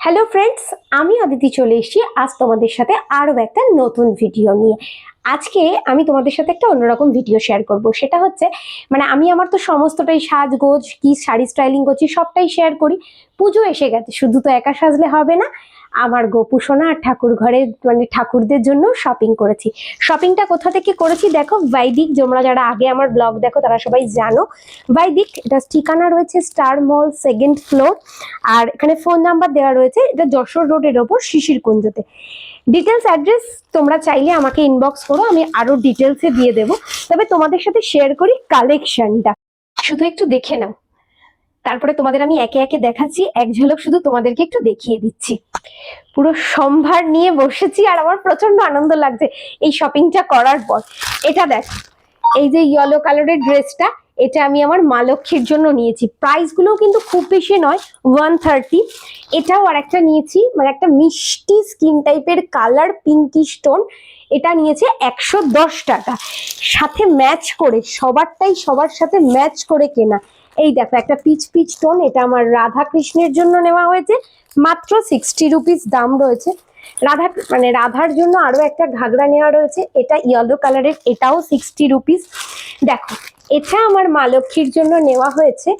Hello friends আমি অদিতি চলে এসেছি। আজ তোমাদের সাথে আরও একটা নতুন ভিডিও নিয়ে। আজকে আমি তোমাদের সাথে একটা অন্যরকম ভিডিও শেয়ার করব। সেটা হচ্ছে মানে আমি আমার তো সমস্তটাই সাজগোজ, কি শাড়ি স্টাইলিং করছি, সবটাই শেয়ার করি। পুজো এসে গেছে। শুধু তো একা সাজলে হবে না। আমার গোপুসোনা আর ঠাকুর ঘরে মানে ঠাকুরদের জন্য শপিং করেছি। শপিংটা কোথা থেকে করেছি? দেখো বৈদিক তোমরা যারা আগে আমার ব্লগ দেখো, তারা সবাই জানো। বৈদিক এটা ঠিকানা রয়েছে স্টার মল সেকেন্ড ফ্লোর আর এখানে ফোন নাম্বার দেওয়া রয়েছে, এটা যশোর রোডের ওপর, শিশির কুঞ্জতে। ডিটেলস অ্যাড্রেস তোমরা চাইলে আমাকে ইনবক্স করো, আমি আরও ডিটেলসে দিয়ে দেবো। তবে তোমাদের সাথে শেয়ার করি কালেকশনটা শুধু একটু দেখে নাও। তারপরে তোমাদের আমি একে একে দেখাচ্ছি, এক ঝলক শুধু তোমাদেরকে একটু দেখিয়ে দিচ্ছি। পুরো সম্ভার নিয়ে বসেছি আর আমার প্রচণ্ড আনন্দ লাগছে এই শপিংটা করার পর। এটা দেখ, এই যে ইয়েলো কালারের ড্রেসটা এটা আমি আমার মা লক্ষ্মীর জন্য নিয়েছি। প্রাইসগুলোও কিন্তু খুব বেশি নয় ওয়ান থার্টি এটাও আর একটা নিয়েছি মানে একটা মিষ্টি স্কিন টাইপের কালার পিঙ্কি স্টোন এটা নিয়েছে একশো দশ টাকা। সাথে ম্যাচ করে, সবারটাই সবার সাথে ম্যাচ করে কেনা। এই দেখো, একটা পিচ পিচ টোন এটা আমার রাধা কৃষ্ণের জন্য নেওয়া হয়েছে। মাত্র সিক্সটি রুপিস দাম রয়েছে। রাধা মানে রাধার জন্য আরও একটা ঘাগরা নেওয়া রয়েছে। এটা ইয়েলো কালারের এটাও সিক্সটি রুপিস দেখো, এটা আমার মা লক্ষ্মীর জন্য নেওয়া হয়েছে।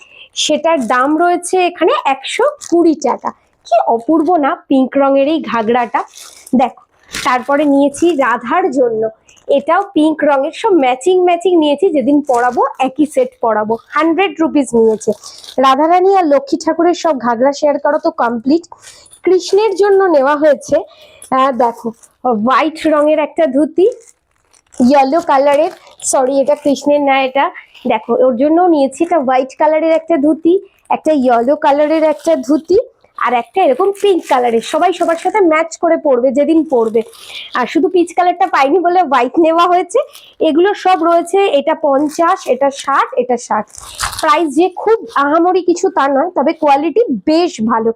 সেটার দাম রয়েছে এখানে একশো কুড়ি টাকা। কি অপূর্ব না পিঙ্ক রঙের এই ঘাগরাটা। দেখো তারপরে নিয়েছি রাধার জন্য। এটাও পিঙ্ক রঙের, সব ম্যাচিং ম্যাচিং নিয়েছি, যেদিন পরাবো একই সেট পরাবো। হান্ড্রেড রুপিস নিয়েছে। রাধারানী আর লক্ষ্মী ঠাকুরের সব ঘাগরা শেয়ার করা তো কমপ্লিট কৃষ্ণের জন্য নেওয়া হয়েছে দেখো হোয়াইট রঙের একটা ধুতি ইয়েলো কালারের সরি এটা কৃষ্ণের না এটা। দেখো, ওর জন্য নিয়েছি, এটা হোয়াইট কালারের একটা ধুতি, একটা ইয়েলো কালারের একটা ধুতি। আর একটা এরকম পিঙ্ক কালারের সবাই সবার সাথে ম্যাচ করে পরবে যেদিন পরবে আর শুধু পিচ কালারটা পাইনি বলে হোয়াইট নেওয়া হয়েছে। এগুলো সব রয়েছে, এটা পঞ্চাশ, এটা ষাট এটা ষাট। প্রাইস যে খুব আহামরি কিছু তা নয়, তবে কোয়ালিটি বেশ ভালো।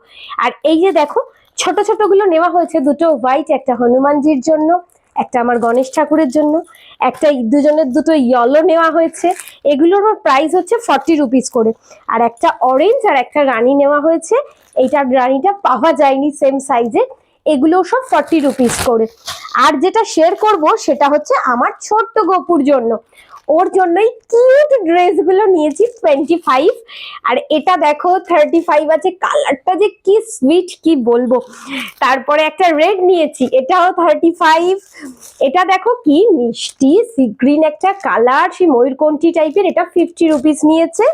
আর এই যে দেখো, ছোট ছোটগুলো নেওয়া হয়েছে, দুটো হোয়াইট একটা হনুমানজির জন্য, একটা আমার গণেশ ঠাকুরের জন্য, একটা দুজনের দুটো ইয়েলো নেওয়া হয়েছে। এগুলোর প্রাইস হচ্ছে ফর্টি রুপিস করে। আর একটা অরেঞ্জ আর একটা রানী নেওয়া হয়েছে। এইটা রানিটা পাওয়া যায়নি সেম সাইজে এগুলো সব ফর্টি রুপিস করে। আর যেটা শেয়ার করব সেটা হচ্ছে আমার ছোট্ট গপুর জন্য। ওর জন্যই কিউট ড্রেসগুলো নিয়েছি টোয়েন্টি ফাইভ আর এটা দেখো থার্টি ফাইভ আছে কালারটা যে কি সুইট কি বলব। তারপরে একটা রেড নিয়েছি, এটাও থার্টি ফাইভ এটা দেখো কি মিষ্টি সি গ্রিন একটা কালার সেই ময়ূরকণ্ঠী টাইপের এটা ফিফটি রুপিস নিয়েছে।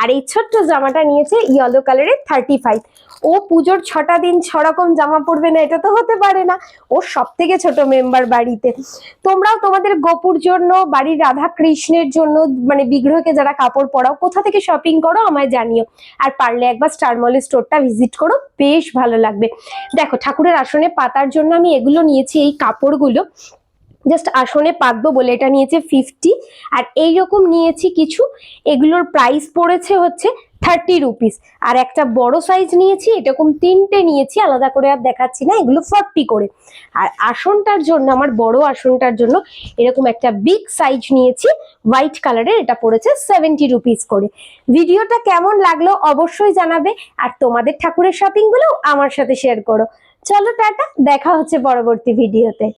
আর এই ছোট্ট জামাটা নিয়েছে ইয়েলো কালারের থার্টি ফাইভ ও পুজোর ছটা দিন ছ রকম জামা পরবে না, এটা তো হতে পারে না। ও সব থেকে ছোট মেম্বার বাড়িতে। তোমরাও তোমাদের গোপুর জন্য, বাড়ির রাধা কৃষ্ণের জন্য মানে বিগ্রহকে যারা কাপড় পরাও, কোথা থেকে শপিং করো আমায় জানিও। আর পারলে একবার স্টার মলের স্টোরটা ভিজিট করো, বেশ ভালো লাগবে। দেখো, ঠাকুরের আসনে পাতার জন্য আমি এগুলো নিয়েছি, এই কাপড়গুলো। জাস্ট আসনে পাতবো বলে এটা নিয়েছে ফিফটি আর এইরকম নিয়েছি কিছু, এগুলোর প্রাইস পড়েছে হচ্ছে থার্টি রুপিস আর একটা বড় সাইজ নিয়েছি, এরকম তিনটে নিয়েছি, আলাদা করে আর দেখাচ্ছি না, এগুলো ফর্টি করে। আর আসনটার জন্য, আমার বড় আসনটার জন্য এরকম একটা বিগ সাইজ নিয়েছি হোয়াইট কালারের এটা পড়েছে সেভেন্টি রুপিস করে। ভিডিওটা কেমন লাগল অবশ্যই জানাবে, আর তোমাদের ঠাকুরের শপিংগুলো আমার সাথে শেয়ার করো। চলো টাটা, দেখা হচ্ছে পরবর্তী ভিডিওতে